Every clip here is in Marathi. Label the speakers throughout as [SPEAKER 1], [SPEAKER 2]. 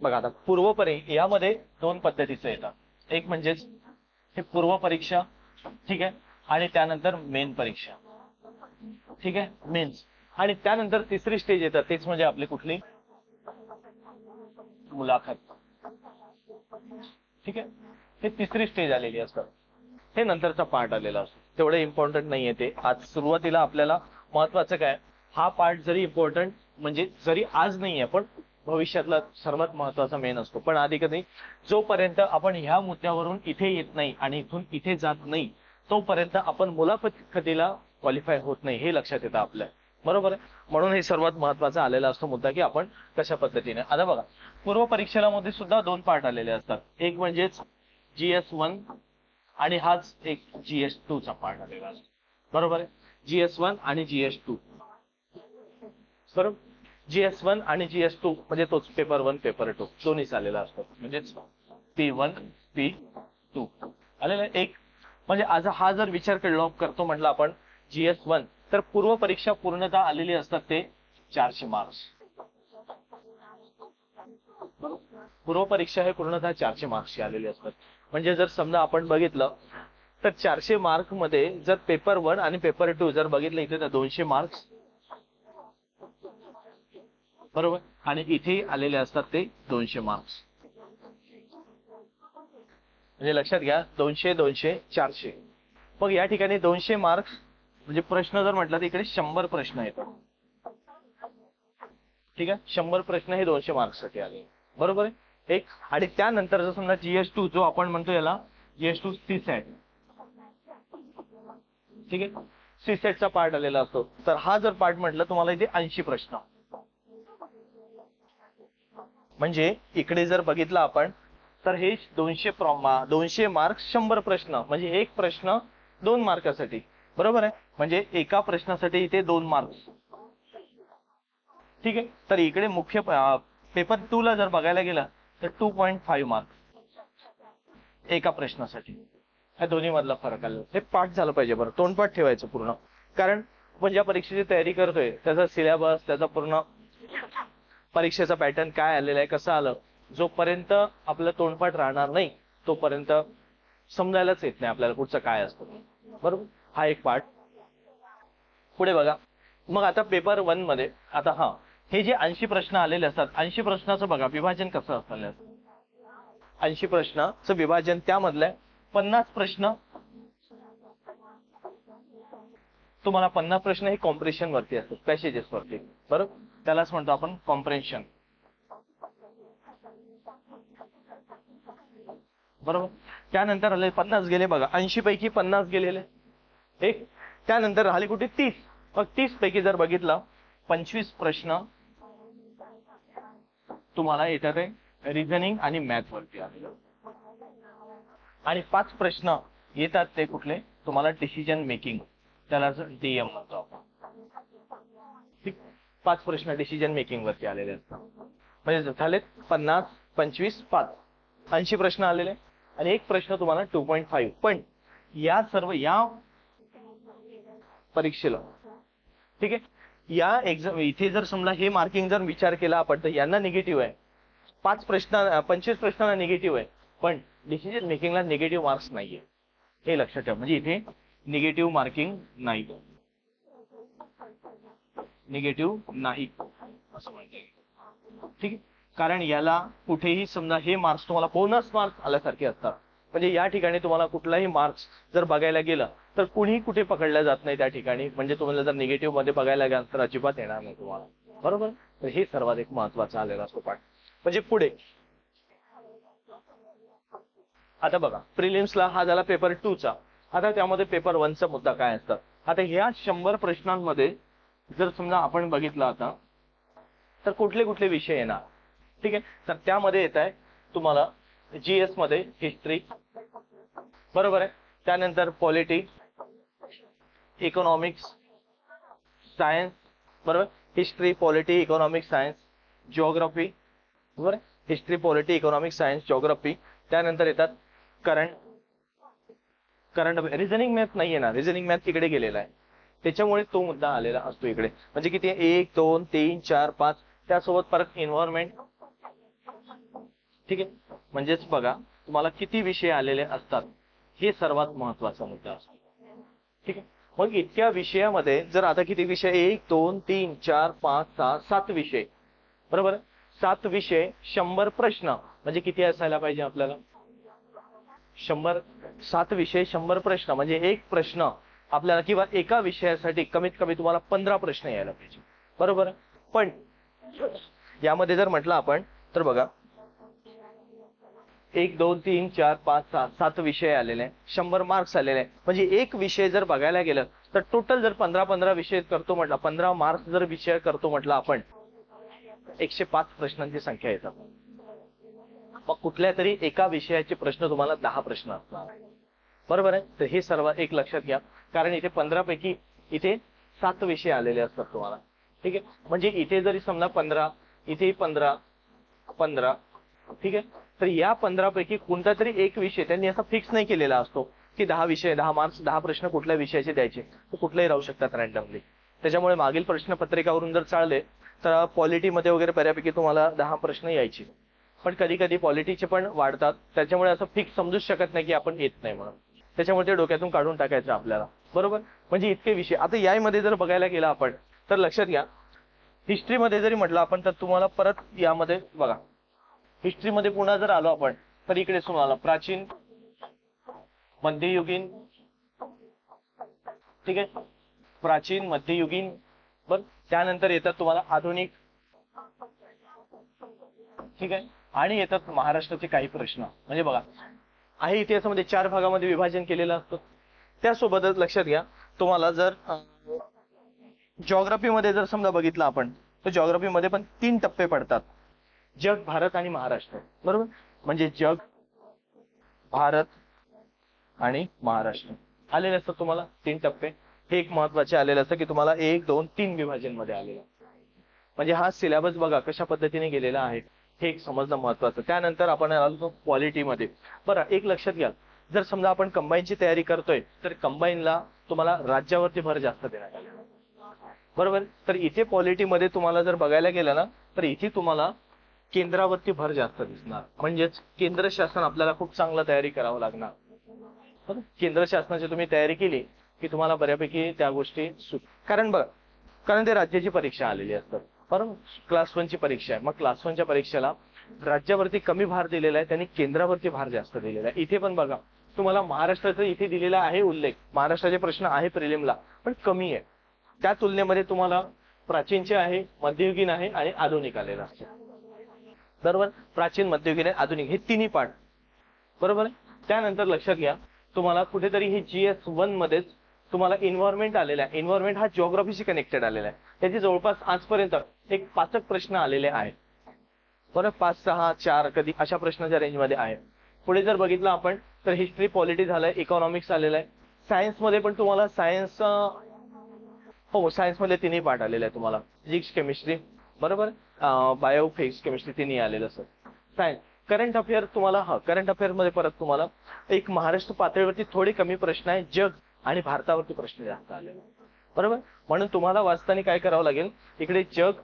[SPEAKER 1] बघा आता पूर्व परी यामध्ये दोन पद्धतीचं येतात एक म्हणजेच हे पूर्व परीक्षा ठीक आहे? आणि त्यानंतर मेन परीक्षा. ठीक आहे? मेन्स आणि त्यानंतर तिसरी स्टेज येतात तेच म्हणजे आपली कुठली? मुलाखत. ठीक आहे? हे तिसरी स्टेज आलेली असतात हे नंतरचा पार्ट आलेला असतो. तेवढं इम्पॉर्टंट नाहीये ते. आज सुरुवातीला आपल्याला महत्वाचं काय? हा पार्ट जरी इम्पॉर्टंट म्हणजे जरी आज नाहीये पण भविष्यातला सर्वात महत्त्वाचा मेन असतो. पण आधी कधी जोपर्यंत आपण ह्या मुद्द्यावरून इथे येत नाही आणि इथून इथे जात नाही तोपर्यंत आपण मुलाखत कधीला क्वालिफाय होत नाही हे लक्षात येतं आपल्या. बरोबर आहे? म्हणून हे सर्वात महत्त्वाचा आलेला असतो मुद्दा की आपण कशा पद्धतीने. आता बघा पूर्व परीक्षेला मध्ये सुद्धा दोन पार्ट आलेले असतात. एक म्हणजेच जीएस वन आणि हाच एक जी एस टू चा पार्ट आलेला असतो. बरोबर आहे? जी एस वन आणि जी एस टू बरोबर? जीएस वन आणि जीएस टू म्हणजे तोच पेपर वन पेपर टू दोन्ही आलेला असतो. म्हणजेच पी वन पी टू आलेला एक म्हणजे आज हा जर विचार केला करतो म्हटलं आपण जीएस वन तर पूर्व परीक्षा पूर्णतः आलेली असतात ते चारशे मार्क्स पूर्व परीक्षा हे पूर्णतः चारशे मार्क्सची आलेली असतात. म्हणजे जर समजा आपण बघितलं तर चारशे मार्कमध्ये जर पेपर वन आणि पेपर टू जर बघितलं इथे तर दोनशे मार्क्स बरोबर? आणि इथे आलेले असतात ते दोनशे मार्क्स म्हणजे लक्षात घ्या दोनशे दोनशे चारशे. मग या ठिकाणी दोनशे मार्क्स म्हणजे प्रश्न जर म्हटलं तर इकडे शंभर प्रश्न येतात. ठीक आहे? शंभर प्रश्न हे दोनशे मार्क्ससाठी आले. बरोबर आहे? एक आणि त्यानंतर जर समजा जीएस टू जो आपण म्हणतो याला जीएस टू सी सॅट ठीक आहे? सी सेटचा पार्ट आलेला असतो. तर हा जर पार्ट म्हटलं तुम्हाला इथे ऐंशी प्रश्न. म्हणजे इकडे जर बघितलं आपण तर हे दोनशे प्रॉमा दोनशे मार्क्स शंभर प्रश्न म्हणजे एक प्रश्न दोन मार्कासाठी. बरोबर आहे? म्हणजे एका प्रश्नासाठी इथे दोन मार्क्स ठीक आहे? तर इकडे मुख्य पेपर टू ला जर बघायला गेला तर टू पॉईंट फाईव्ह मार्क्स एका प्रश्नासाठी. ह्या दोन्ही मधला फरक आला हे पाठ झालं पाहिजे बरं. तोंडपाठ ठेवायचं पूर्ण. कारण आपण ज्या परीक्षेची तयारी करतोय त्याचा सिलेबस त्याचा पूर्ण परीक्षेचा पॅटर्न काय आलेला आहे कसं आलं जोपर्यंत आपलं तोंडपाठ राहणार नाही तोपर्यंत समजायलाच येत नाही आपल्याला पुढचं काय असतं. बरोबर? हा एक पार्ट पुढे बघा. मग आता पेपर वनमध्ये आता हा हे जे ऐंशी प्रश्न आलेले असतात ऐंशी प्रश्नाचं बघा विभाजन कसं असलेलं असतं? ऐंशी प्रश्नाचं विभाजन त्यामधलं पन्नास प्रश्न. तुम्हाला पन्नास प्रश्न हे कॉम्प्रेशन वरती असतात पॅसेजेस वरती. बरोबर? त्यालाच म्हणतो आपण कॉम्प्रेन्शन बरोबर? त्यानंतर आले पन्नास गेले बघा. ऐंशी पैकी पन्नास गेलेले. एक. त्यानंतर राहिले कुठे? तीस. मग तीस पैकी जर बघितलं पंचवीस प्रश्न तुम्हाला येतात रिझनिंग आणि मॅथ वरती आणि पाच प्रश्न येतात ते कुठले? तुम्हाला डिसिजन मेकिंग त्याला डीएम म्हणतो आपण. पाच प्रश्न डिसिजन मेकिंग वरती आलेले असतात. म्हणजे झालेत पन्नास पंचवीस पाच. ऐंशी प्रश्न आलेले आणि एक प्रश्न तुम्हाला टू पॉईंट फाईव्ह पण या सर्व या परीक्षेला ठीक आहे? या एक्झाम इथे जर समजा हे मार्किंग जर विचार केला आपण तर यांना निगेटिव्ह आहे. पाच प्रश्न पंचवीस प्रश्नांना निगेटिव्ह आहे. पण डिसिजन मेकिंगला निगेटिव्ह मार्क्स नाहीये. हे लक्षात ठेवा. म्हणजे इथे निगेटिव्ह मार्किंग नाही. निगेटिव्ह नाही. असं म्हणते ठीक आहे? कारण याला कुठेही समजा हे मार्क्स तुम्हाला बोनस मार्क्स आल्यासारखे असतात. म्हणजे या ठिकाणी तुम्हाला कुठलाही मार्क्स जर बघायला गेलं तर कुणीही कुठे पकडल्या जात नाही त्या ठिकाणी. म्हणजे तुम्हाला जर निगेटिव्हमध्ये बघायला गेलं तर अजिबात येणार नाही तुम्हाला. बरोबर? तर हे सर्वात एक महत्त्वाचा आलेला असतो पाठ म्हणजे पुढे. आता बघा प्रिलिम्सला हा झाला पेपर टू चा. आता त्यामध्ये पेपर वनचा मुद्दा काय असतात आता ह्या शंभर प्रश्नांमध्ये जर समजा आपण बघितलं आता तर कुठले कुठले विषय येणार? ठीक आहे? तर त्यामध्ये येत आहे तुम्हाला जीएसमध्ये हिस्ट्री बरोबर आहे? त्यानंतर पॉलिटी इकॉनॉमिक्स सायन्स बरोबर? History polity economics science geography बरोबर history polity economics science geography त्यानंतर येतात करंट करंट रिझनिंग मॅथ नाही येणार. रिझनिंग मॅथ तिकडे गेलेला आहे. त्याच्यामुळे तो मुद्दा आलेला असतो इकडे. म्हणजे किती? एक दोन तीन चार पाच. त्यासोबत परत एन्व्हायरमेंट ठीक आहे? म्हणजेच बघा तुम्हाला किती विषय आलेले असतात हे सर्वात महत्त्वाचा मुद्दा असतो. ठीक आहे? मग इतक्या विषयामध्ये जर आता किती विषय? एक दोन तीन चार पाच सहा सात विषय. बरोबर? सात विषय शंभर प्रश्न. म्हणजे किती असायला पाहिजे आपल्याला? शंभर सात विषय शंभर प्रश्न. म्हणजे एक प्रश्न. आपल्याला किंवा एका विषयासाठी कमीत कमी तुम्हाला पंधरा प्रश्न यायला पाहिजे. बरोबर? पण यामध्ये जर म्हटलं आपण तर बघा. एक दोन तीन चार पाच सहा सात विषय आलेले आहेत. शंभर मार्क्स आलेले आहे म्हणजे एक विषय जर बघायला गेलं तर टोटल जर पंधरा पंधरा विषय करतो म्हटलं पंधरा मार्क्स जर विषय करतो म्हटलं आपण एकशे पाच प्रश्नांची संख्या येतात. मग कुठल्या तरी एका विषयाचे प्रश्न तुम्हाला दहा प्रश्न असणार. बरोबर आहे? तर हे सर्व एक लक्षात घ्या. कारण इथे पंधरा पैकी इथे सात विषय आलेले असतात तुम्हाला. ठीक आहे? म्हणजे इथे जरी समजा पंधरा इथेही पंधरा पंधरा ठीक आहे? तर या पंधरा पैकी कोणता तरी एक विषय त्यांनी असा फिक्स नाही केलेला असतो की दहा विषय दहा मार्क्स दहा प्रश्न कुठल्या विषयाचे द्यायचे? ते कुठलेही राहू शकतात रॅन्डमली त्याच्यामुळे मागील प्रश्नपत्रिकावरून जर चालले तर पॉलिटीमध्ये वगैरे बऱ्यापैकी तुम्हाला दहा प्रश्न यायचे. पण कधी कधी पॉलिटीचे पण वाढतात. त्याच्यामुळे असं फिक्स समजूच शकत नाही की आपण येत नाही म्हणून. त्याच्यामुळे ते डोक्यातून काढून टाकायचं आपल्याला. बरोबर? म्हणजे इतके विषय. आता यामध्ये जर बघायला गेला आपण तर लक्षात घ्या. हिस्ट्रीमध्ये जरी म्हटलं आपण तर तुम्हाला परत यामध्ये बघा. हिस्ट्रीमध्ये पुन्हा जर आलो आपण तर इकडे तुम्हाला प्राचीन मध्ययुगीन ठीक आहे? प्राचीन मध्ययुगीन बर? त्यानंतर येतात तुम्हाला आधुनिक ठीक आहे? आणि येतात महाराष्ट्राचे काही प्रश्न. म्हणजे बघा आहे इतिहासामध्ये चार भागामध्ये विभाजन केलेलं असतं. त्यासोबतच लक्षात घ्या तुम्हाला जर जॉग्राफीमध्ये जर समजा बघितलं आपण तर जॉग्राफीमध्ये पण तीन टप्पे पडतात. जग भारत आणि महाराष्ट्र. बरोबर? म्हणजे जग भारत आणि महाराष्ट्र. आलेले असतात तुम्हाला तीन टप्पे. हे एक महत्त्वाचे आलेले असतं की तुम्हाला एक दोन तीन विभाजनमध्ये आलेलं म्हणजे हा सिलेबस बघा कशा पद्धतीने गेलेला आहे. हे एक समजणं महत्वाचं. त्यानंतर आपण आलो क्वालिटीमध्ये बरं एक लक्षात घ्या. जर समजा आपण कंबाईनची तयारी करतोय तर कंबाईनला तुम्हाला राज्यावरती भर जास्त देण्यात आलेला बरोबर? तर इथे क्वालिटीमध्ये तुम्हाला जर बघायला गेलं ना तर इथे तुम्हाला केंद्रावरती भर जास्त दिसणार. म्हणजेच केंद्र शासन आपल्याला खूप चांगलं तयारी करावं लागणार. बरं? केंद्र शासनाची तुम्ही तयारी केली की तुम्हाला बऱ्यापैकी त्या गोष्टी सुट कारण बघा कारण ते राज्याची परीक्षा आलेली असतात. बरोबर क्लास वनची परीक्षा आहे. मग क्लास वनच्या परीक्षेला राज्यावरती कमी भार दिलेला आहे त्यांनी केंद्रावरती भार जास्त दिलेला आहे. इथे पण बघा तुम्हाला महाराष्ट्राचा इथे दिलेला आहे उल्लेख. महाराष्ट्राचे प्रश्न आहे प्रिलिमला पण कमी आहे. त्या तुलनेमध्ये तुम्हाला प्राचीनचे आहे मध्ययुगीन आहे आणि आधुनिक आलेलं असतं बरोबर? प्राचीन मध्ययुगीन आणि आधुनिक हे तिन्ही पाठ. बरोबर आहे? त्यानंतर लक्षात घ्या तुम्हाला कुठेतरी हे जी एस वन मध्येच तुम्हाला एन्व्हायरमेंट आलेला आहे. एन्व्हायरमेंट हा जिओग्राफीशी कनेक्टेड आलेला आहे. त्याचे जवळपास आजपर्यंत एक पाचक प्रश्न आलेले आहेत. बरं पाच सहा चार कधी अशा प्रश्नाच्या रेंजमध्ये आहे पुढे जर बघितलं आपण तर हिस्ट्री पॉलिटी झालंय इकॉनॉमिक्स आलेलं आहे. सायन्समध्ये पण तुम्हाला सायन्स हो सायन्समध्ये तिन्ही पाठ आलेले आहे तुम्हाला. फिजिक्स केमिस्ट्री बरोबर? बायो फिजिक्स केमिस्ट्री तिन्ही आलेलं सर सायन्स करंट अफेअर तुम्हाला हा करंट अफेअरमध्ये परत तुम्हाला एक महाराष्ट्र पातळीवरती थोडे कमी प्रश्न आहे. जग आणि भारतावरती प्रश्न राहता आलेले बरोबर? म्हणून तुम्हाला वाचताना काय करावं लागेल? इकडे जग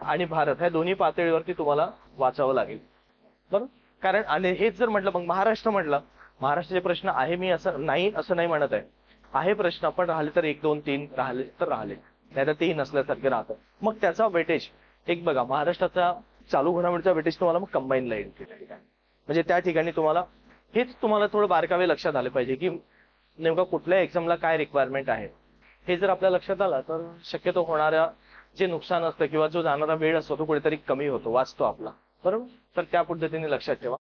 [SPEAKER 1] आणि भारत ह्या दोन्ही पातळीवरती तुम्हाला वाचावं लागेल. बरोबर? कारण आणि हेच जर म्हटलं मग महाराष्ट्र म्हटलं महाराष्ट्राचे प्रश्न आहे मी असं नाही असं नाही म्हणत आहे. आहे प्रश्न पण राहिले तर एक दोन तीन राहिले तर राहिले. नाही तर तेही नसल्यासारखे राहतं. मग त्याचा वेटेज एक बघा महाराष्ट्राचा चालू घडामोडीचा वेटेज तुम्हाला मग कंबाईनला येईल. म्हणजे त्या ठिकाणी तुम्हाला हेच तुम्हाला थोडं बारकावे लक्षात आले पाहिजे की नेमका कुठल्या एक्झामला काय रिक्वायरमेंट आहे? हे जर आपल्या लक्षात आलं तर शक्यतो होणाऱ्या जे नुकसान असतं किंवा जो जाणारा वेळ असतो तो कुठेतरी कमी होतो वाचतो आपला. बरोबर? तर त्या पद्धतीने लक्षात ठेवा.